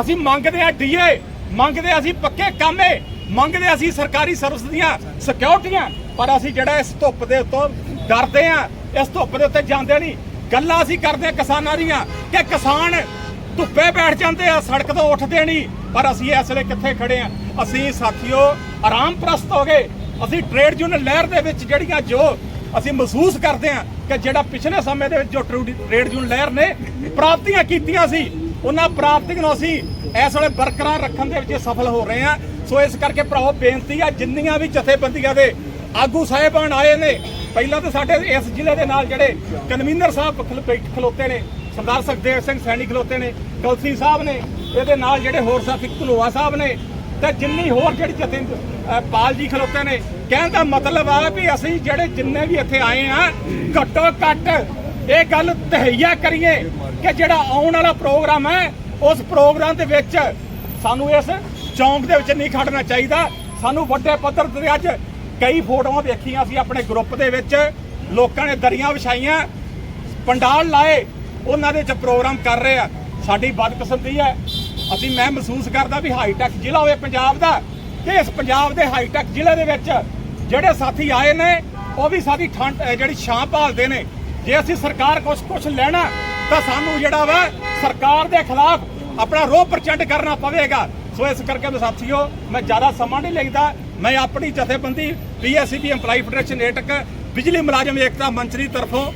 ਅਸੀਂ ਮੰਗਦੇ ਆ ਡੀਏ, ਮੰਗਦੇ ਅਸੀਂ ਪੱਕੇ ਕਾਮੇ ਮੰਗਦੇ ਅਸੀਂ ਸਰਕਾਰੀ ਸਰਵਿਸ ਦੀਆਂ ਸਿਕਿਉਰਟੀਆਂ ਪਰ ਅਸੀਂ ਜਿਹੜਾ ਇਸ ਧੁੱਪ ਦੇ ਉੱਤੋਂ ਡਰਦੇ ਆ ਇਸ ਧੁੱਪ ਦੇ ਉੱਤੇ ਜਾਂਦੇ ਨਹੀਂ। ਗੱਲਾਂ ਅਸੀਂ ਕਰਦੇ ਆ ਕਿਸਾਨਾਂ ਦੀਆਂ, ਕਿ ਕਿਸਾਨ ਧੁੱਪੇ ਬੈਠ ਜਾਂਦੇ ਆ, ਸੜਕ ਤੋਂ ਉੱਠਦੇ ਨਹੀਂ, ਪਰ ਅਸੀਂ ਇਸ ਵੇਲੇ ਕਿੱਥੇ ਖੜੇ ਆ ਅਸੀਂ ਸਾਥੀਓ ਆਰਾਮ ਪ੍ਰਸਤ ਹੋ ਗਏ। ਅਸੀਂ ਟ੍ਰੇਡ ਯੂਨੀਅਨ ਲਹਿਰ ਦੇ ਵਿੱਚ ਜਿਹੜੀਆਂ ਜੋ ਅਸੀਂ ਮਹਿਸੂਸ ਕਰਦੇ ਆ ਕਿ ਜਿਹੜਾ ਪਿਛਲੇ ਸਮੇਂ ਦੇ ਵਿੱਚ ਜੋ ਟ੍ਰੇਡ ਯੂਨੀਅਨ ਲਹਿਰ ਨੇ, ਪ੍ਰਾਪਤੀਆਂ ਕੀਤੀਆਂ ਸੀ ਉਹਨਾਂ ਪ੍ਰਾਪਤੀਆਂ ਨੂੰ ਅਸੀਂ ਇਸ ਵੇਲੇ ਬਰਕਰਾਰ ਰੱਖਣ ਦੇ ਵਿੱਚ ਸਫਲ ਹੋ ਰਹੇ ਹਾਂ। ਸੋ ਇਸ ਕਰਕੇ ਭਰਾਓ ਬੇਨਤੀ ਆ, ਜਿੰਨੀਆਂ ਵੀ ਜਥੇਬੰਦੀਆਂ ਦੇ ਆਗੂ ਸਾਹਿਬਾਨ ਆਏ ਨੇ, ਪਹਿਲਾਂ ਤਾਂ ਸਾਡੇ ਇਸ ਜ਼ਿਲ੍ਹੇ ਦੇ ਨਾਲ ਜਿਹੜੇ ਕਨਵੀਨਰ ਸਾਹਿਬ ਖਲ- ਬੈਠ ਖਲੋਤੇ ਨੇ, ਸਰਦਾਰ ਸੁਖਦੇਵ ਸਿੰਘ ਸੈਣੀ ਖਲੋਤੇ ਨੇ ਕਲਸੀ ਸਾਹਿਬ ਨੇ, ਇਹਦੇ ਨਾਲ ਜਿਹੜੇ ਹੋਰ ਸਾਥੀ ਧਲੋਆ ਸਾਹਿਬ ਨੇ, ਤੇ ਜਿੰਨੀ ਹੋਰ ਜਿਹੜੀ ਜਥੇ ਪਾਲ ਜੀ ਖਲੋਤੇ ਨੇ, ਕਹਿਣ ਦਾ ਮਤਲਬ ਆ ਵੀ ਅਸੀਂ ਜਿਹੜੇ ਜਿੰਨੇ ਵੀ ਇੱਥੇ ਆਏ ਆ ਘੱਟੋ ਘੱਟ ਇਹ ਗੱਲ ਤਹਈਆ ਕਰੀਏ ਕਿ ਜਿਹੜਾ ਆਉਣ ਵਾਲਾ ਪ੍ਰੋਗਰਾਮ ਹੈ, ਉਸ ਪ੍ਰੋਗਰਾਮ ਦੇ ਵਿੱਚ ਸਾਨੂੰ ਇਸ ਚੌਂਕ ਦੇ ਵਿੱਚ ਨਹੀਂ ਖੜਨਾ ਚਾਹੀਦਾ। ਸਾਨੂੰ ਵੱਡੇ ਪੱਧਰ ਤੇ ਅੱਜ ਕਈ ਫੋਟੋਆਂ ਦੇਖੀਆਂ ਸੀ ਆਪਣੇ ਗਰੁੱਪ ਦੇ ਵਿੱਚ। ਲੋਕਾਂ ਨੇ ਦਰੀਆਂ ਵਿਛਾਈਆਂ, ਪੰਡਾਲ ਲਾਏ, ਉਹਨਾਂ ਦੇ ਵਿੱਚ ਪ੍ਰੋਗਰਾਮ ਕਰ ਰਹੇ ਆ। ਸਾਡੀ ਬਦਕਿਸਮਤੀ ਹੈ। ਅਸੀਂ, ਮੈਂ ਮਹਿਸੂਸ ਕਰਦਾ ਵੀ ਹਾਈਟੈਕ ਜ਼ਿਲ੍ਹਾ ਹੋਵੇ ਪੰਜਾਬ ਦਾ ਕਿ ਇਸ ਪੰਜਾਬ ਦੇ ਹਾਈਟੈਕ ਜ਼ਿਲ੍ਹੇ ਦੇ ਵਿੱਚ ਜਿਹੜੇ ਸਾਥੀ ਆਏ ਨੇ, ਉਹ ਵੀ ਸਾਡੀ ਠੰਡ ਜਿਹੜੀ ਛਾਂ ਭਾਲਦੇ ਨੇ। ਜੇ ਅਸੀਂ ਸਰਕਾਰ ਕੁਝ ਕੁਝ ਲੈਣਾ ਤਾਂ ਸਾਨੂੰ ਜਿਹੜਾ ਵਾ ਸਰਕਾਰ ਦੇ ਖਿਲਾਫ ਆਪਣਾ ਰੋਹ ਪ੍ਰਚੰਡ ਕਰਨਾ ਪਵੇਗਾ। ਸੋ ਇਸ ਕਰਕੇ ਮੈਂ ਸਾਥੀਓ, ਮੈਂ ਜ਼ਿਆਦਾ ਸਮਾਂ ਨਹੀਂ ਲੈਂਦਾ। ਮੈਂ ਆਪਣੀ ਜਥੇਬੰਦੀ ਪੀਐਸਸੀਬੀ EMPLOYE ਫੈਡਰੇਸ਼ਨ ਏਟਕ ਬਿਜਲੀ ਮੁਲਾਜ਼ਮ ਏਕਤਾ ਮੰਚ ਦੀ ਤਰਫੋਂ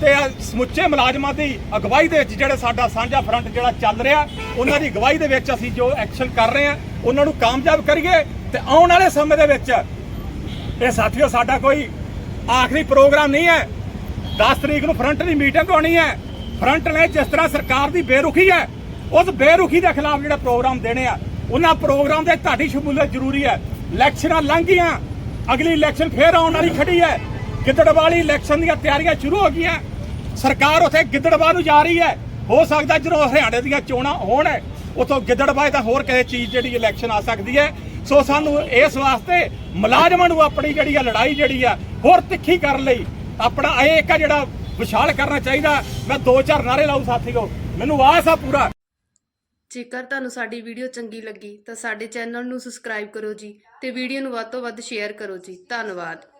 ਤੇ ਸਮੁੱਚੇ ਮੁਲਾਜ਼ਮਾਂ ਦੀ ਅਗਵਾਈ ਦੇ ਵਿੱਚ ਜਿਹੜਾ ਸਾਡਾ ਸਾਂਝਾ ਫਰੰਟ ਜਿਹੜਾ ਚੱਲ ਰਿਹਾ, ਉਹਨਾਂ ਦੀ ਅਗਵਾਈ ਦੇ ਵਿੱਚ ਅਸੀਂ ਜੋ ਐਕਸ਼ਨ ਕਰ ਰਹੇ ਹਾਂ, ਉਹਨਾਂ ਨੂੰ ਕਾਮਯਾਬ ਕਰੀਏ ਤੇ ਆਉਣ ਵਾਲੇ ਸਮੇਂ ਦੇ ਵਿੱਚ ਇਹ ਸਾਥੀਓ, ਸਾਡਾ ਕੋਈ ਆਖਰੀ ਪ੍ਰੋਗਰਾਮ ਨਹੀਂ ਹੈ। 10 ਤਰੀਕ ਨੂੰ ਫਰੰਟ ਦੀ ਮੀਟਿੰਗ ਹੋਣੀ ਹੈ। ਫਰੰਟ ਨੇ ਜਿਸ ਤਰ੍ਹਾਂ ਸਰਕਾਰ ਦੀ ਬੇਰੁਖੀ ਹੈ, ਉਸ ਬੇਰੁਖੀ ਦੇ ਖਿਲਾਫ ਜਿਹੜਾ ਪ੍ਰੋਗਰਾਮ ਦੇਣੇ ਆ, ਉਹਨਾਂ ਪ੍ਰੋਗਰਾਮ ਦੇ ਤੁਹਾਡੀ ਸ਼ਮੂਲੀਅਤ ਜ਼ਰੂਰੀ ਹੈ। ਇਲੈਕਸ਼ਨਾਂ ਲੰਘ ਗਈਆਂ ਅਗਲੀ ਇਲੈਕਸ਼ਨ ਫੇਰ ਆਉਣ ਵਾਲੀ ਖੜੀ ਹੈ। ਗਿੱਦੜਵਾਲੀ ਇਲੈਕਸ਼ਨ ਦੀਆਂ ਤਿਆਰੀਆਂ ਸ਼ੁਰੂ ਹੋ ਗਈਆਂ। ਸਰਕਾਰ ਉਥੇ ਗਿੱਦੜਵਾ ਨੂੰ ਜਾ ਰਹੀ ਹੈ। ਹੋ ਸਕਦਾ ਜਦੋਂ ਹਰਿਆਣੇ ਦੀਆਂ ਚੋਣਾਂ ਹੋਣ, ਉਥੋਂ ਗਿੱਦੜਵਾ ਤਾਂ ਹੋਰ ਕਿਸੇ ਚੀਜ਼ ਜਿਹੜੀ ਇਲੈਕਸ਼ਨ ਆ ਸਕਦੀ ਹੈ। ਸੋ ਸਾਨੂੰ ਇਸ ਵਾਸਤੇ ਮੁਲਾਜ਼ਮਾਂ ਨੂੰ ਆਪਣੀ ਜਿਹੜੀ ਆ ਲੜਾਈ ਜਿਹੜੀ ਆ ਹੋਰ ਤਿੱਖੀ ਕਰਨ ਲਈ ਆਪਣਾ ਇਹ ਇੱਕ ਜਿਹੜਾ ਵਿਸ਼ਾਲ ਕਰਨਾ ਚਾਹੀਦਾ, ਮੈਂ ਦੋ ਚਾਰ ਨਾਰੇ ਲਾਉ ਸਾਥੀਓ। ਮੈਨੂੰ ਆਸ ਆ ਪੂਰਾ। ਜੇਕਰ ਤੁਹਾਨੂੰ ਸਾਡੀ ਵੀਡੀਓ ਚੰਗੀ ਲੱਗੀ, ਤਾਂ ਸਾਡੇ ਚੈਨਲ ਨੂੰ ਸਬਸਕ੍ਰਾਈਬ ਕਰੋ ਜੀ ਤੇ ਵੀਡੀਓ ਨੂੰ ਵੱਧ ਤੋਂ ਵੱਧ ਸ਼ੇਅਰ ਕਰੋ ਜੀ। ਧੰਨਵਾਦ।